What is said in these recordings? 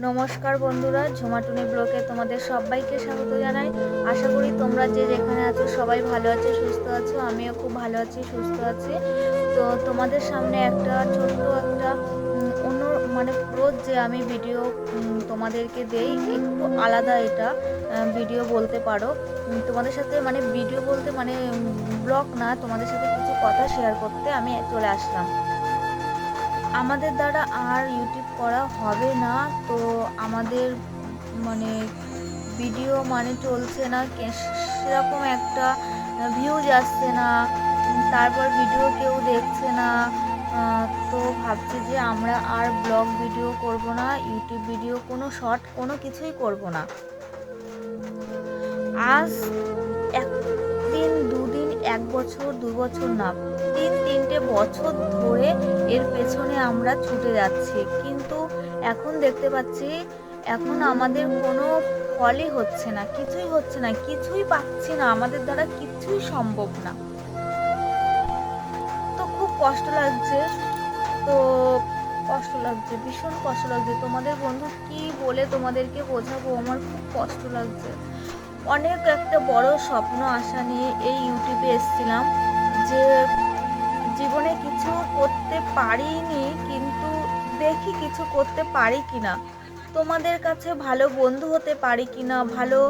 নমস্কার বন্ধুরা, ঝোমাটুনি ব্লকে তোমাদের সবাইকে স্বাগত জানাই। আশা করি তোমরা যে যেখানে আছো সবাই ভালো আছো, সুস্থ আছো। আমিও খুব ভালো আছি, সুস্থ আছি। তো তোমাদের সামনে একটা ছোট্ট একটা অন্য মানে রোজ যে আমি ভিডিও তোমাদেরকে দেই, একটু আলাদা এটা ভিডিও বলতে পারো। তোমাদের সাথে মানে ভিডিও বলতে মানে ব্লগ না, তোমাদের সাথে কিছু কথা শেয়ার করতে আমি চলে আসলাম। আমাদের দ্বারা আর ইউটিউব করা হবে না। তো আমাদের মানে ভিডিও মানে চলছে না। সেরকম একটা ভিউজ আসছে না। তারপর ভিডিও কেউ দেখছে না। তো ভাবছি যে আমরা আর ব্লগ ভিডিও করব না ইউটিউব ভিডিও কোনো শর্ট কোনো কিছুই করব না। আজ একদিন দুদিন, এক বছর, দু বছর না। তিন তিনটে বছর ধরে এর পেছনে আমরা ছুটে যাচ্ছি। কিন্তু এখন দেখতে পাচ্ছি, এখন আমাদের কোনো ফলই হচ্ছে না, কিছুই হচ্ছে না, কিছুই পাচ্ছি না, আমাদের দ্বারা কিছুই সম্ভব না। তো খুব কষ্ট লাগছে, তো কষ্ট লাগছে, ভীষণ কষ্ট লাগছে। তোমাদের বন্ধু কি বলে তোমাদেরকে বোঝাবো? আমার খুব কষ্ট লাগছে। অনেক একটা বড় স্বপ্ন আশা নিয়ে এই ইউটিউবে এসেছিলাম যে জীবনে কিছু করতে পারিনি, কিন্তু দেখি কিছু করতে পারি কিনা। তোমাদের কাছে ভালো বন্ধু হতে পারি কিনা, ভালো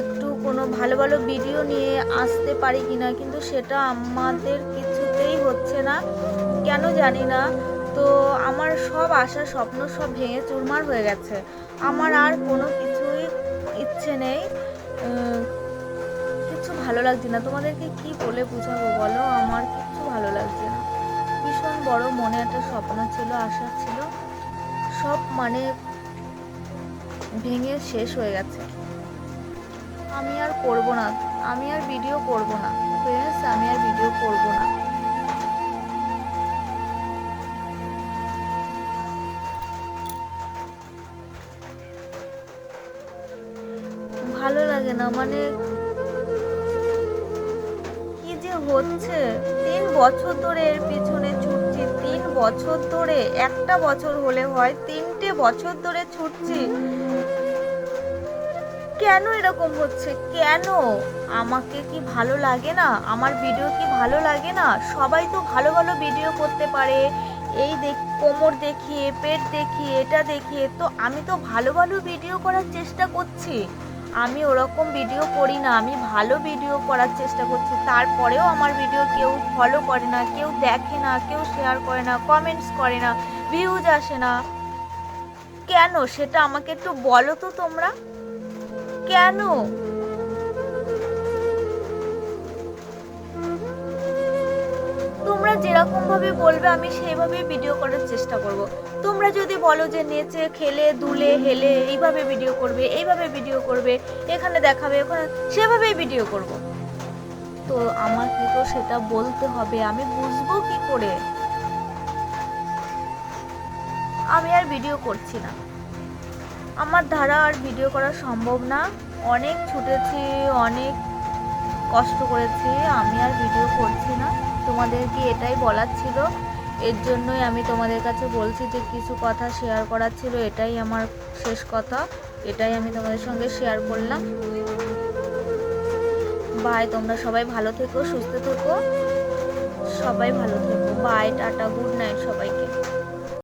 একটু কোনো ভালো ভালো ভিডিও নিয়ে আসতে পারি কিনা, কিন্তু সেটা আমাদের কিছুতেই হচ্ছে না। কেন জানি না। তো আমার সব আশা, স্বপ্ন সব ভেঙে চুরমার হয়ে গেছে। আমার আর কোনো কিছুই ইচ্ছে নেই। ভালো লাগছে না। তোমাদেরকে কি বলে বুঝাবো বলো? আমার কিচ্ছু ভালো লাগছে না। ভীষণ বড় মনে একটা স্বপ্ন ছিল, আশা ছিল। সব মানে ভেঙে শেষ হয়ে গেছে। আমি আর করব না। আমি আর ভিডিও করব না। ফ্রেন্ডস আমি আর ভিডিও করব না। ভালো লাগে না। মানে হচ্ছে তিন বছর ধরে এর পিছনে ছুটছি। তিন বছর ধরে, একটা বছর হলে হয় তিনটে বছর ধরে ছুটছি। কেন এরকম হচ্ছে? কেন? আমাকে কি ভালো লাগে না? আমার ভিডিও কি ভালো লাগে না? সবাই তো ভালো ভালো ভিডিও করতে পারে। এই দেখ, কোমর দেখিয়ে, পেট দেখিয়ে, এটা দেখিয়ে, তো আমি তো ভালো ভালো ভিডিও করার চেষ্টা করছি। আমি ওরকম ভিডিও করি না, আমি ভালো ভিডিও করার চেষ্টা করছি। তারপরেও আমার ভিডিও কেউ ফলো করে না, কেউ দেখে না, কেউ শেয়ার করে না কমেন্টস করে না ভিউজ আসে না। কেন? সেটা আমাকে একটু বলো তো তোমরা। কেন? তোমরা যেরকম ভাবে বলবে, আমি সেইভাবে ভিডিও করার চেষ্টা করব। তোমরা যদি বলো যে নেচে, খেলে, দুলে, হেলে, এইভাবে ভিডিও করবে, এইভাবে ভিডিও করবে, এখানে দেখাবে ওখানে সেভাবেই ভিডিও করব। তো আমাকে তো সেটা বলতে হবে, আমি বুঝব কি করে? আমি আর ভিডিও করছি না। আমার দ্বারা আর ভিডিও করা সম্ভব না। অনেক ছুটেছি, অনেক কষ্ট করেছি, আমি আর ভিডিও করছি না। তোমাদেরকে এটাই বলার ছিল। এর জন্যই আমি তোমাদের কাছে বলছি যে, কিছু কথা শেয়ার করার ছিল, এটাই আমার শেষ কথা। এটাই আমি তোমাদের সঙ্গে শেয়ার করলাম। বাই তোমরা সবাই ভালো থেকো, সুস্থ থেকো। সবাই ভালো থেকো। বাই টাটা গুড নাইট সবাইকে।